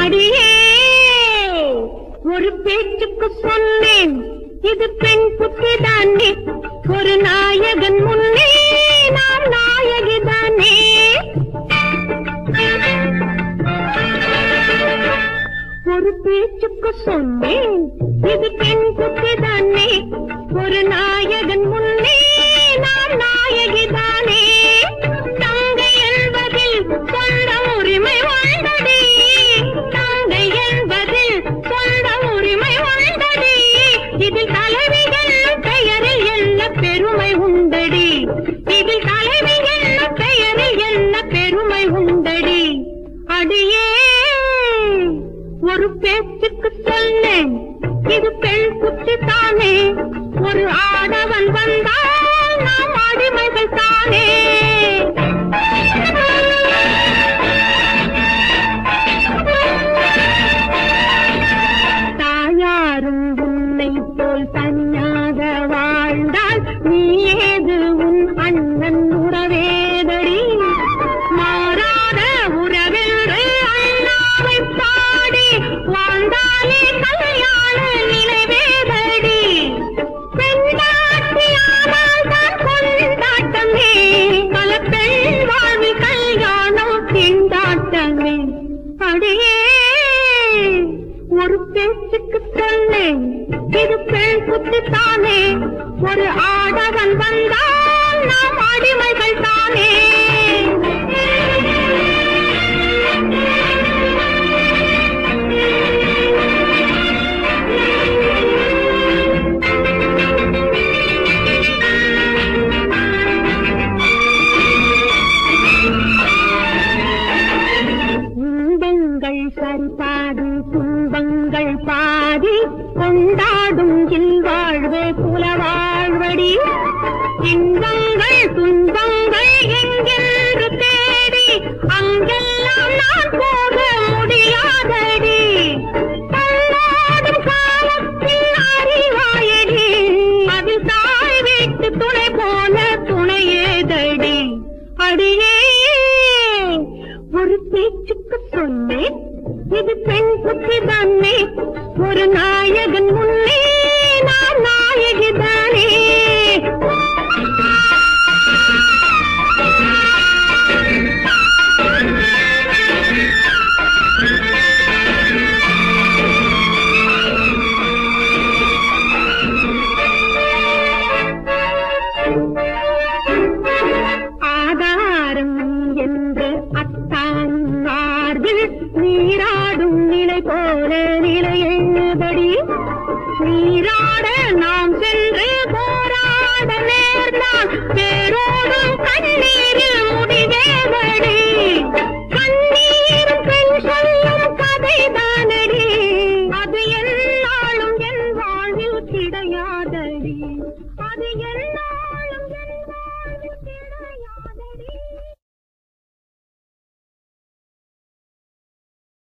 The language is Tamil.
அடியே ஒரு பேச்சுக்கு சொன்னேன். இது பெண் புத்தி தானே ஒரு நாயகன் முன்னே நாம் நாயகி தானே. ஒரு பேச்சுக்கு சொன்னேன். இது பெண் புத்தி தானே ஒரு நாயகன் முன்னே நாம் நாயகி தானே. ஒரு பேச்சுக்கு சொன்னேன். இது பெண் குச்சி தானே ஒரு ஆடவன் வந்தால் நாம் அடிமைகள் தானே. தாயாரும் உன்னை போல் இது பெண் ஒரு ஆடவன் வந்தான் நாம் அடிமைகள் தானே. கொண்டாடும் இல்வாழ்வு புலவாழ்வடி இன்பங்கள் இது பெண் புத்தி தானே. ஒரு நாயகன் முன்னே நான் நாயகி தானே ஆதாரம் என்று அத்தான் நீரா நீராடும் நிலை போல நிலையபடி நீராட நாம் சென்று போராட நேர்ந்தான் பேரோடும் கண்ணி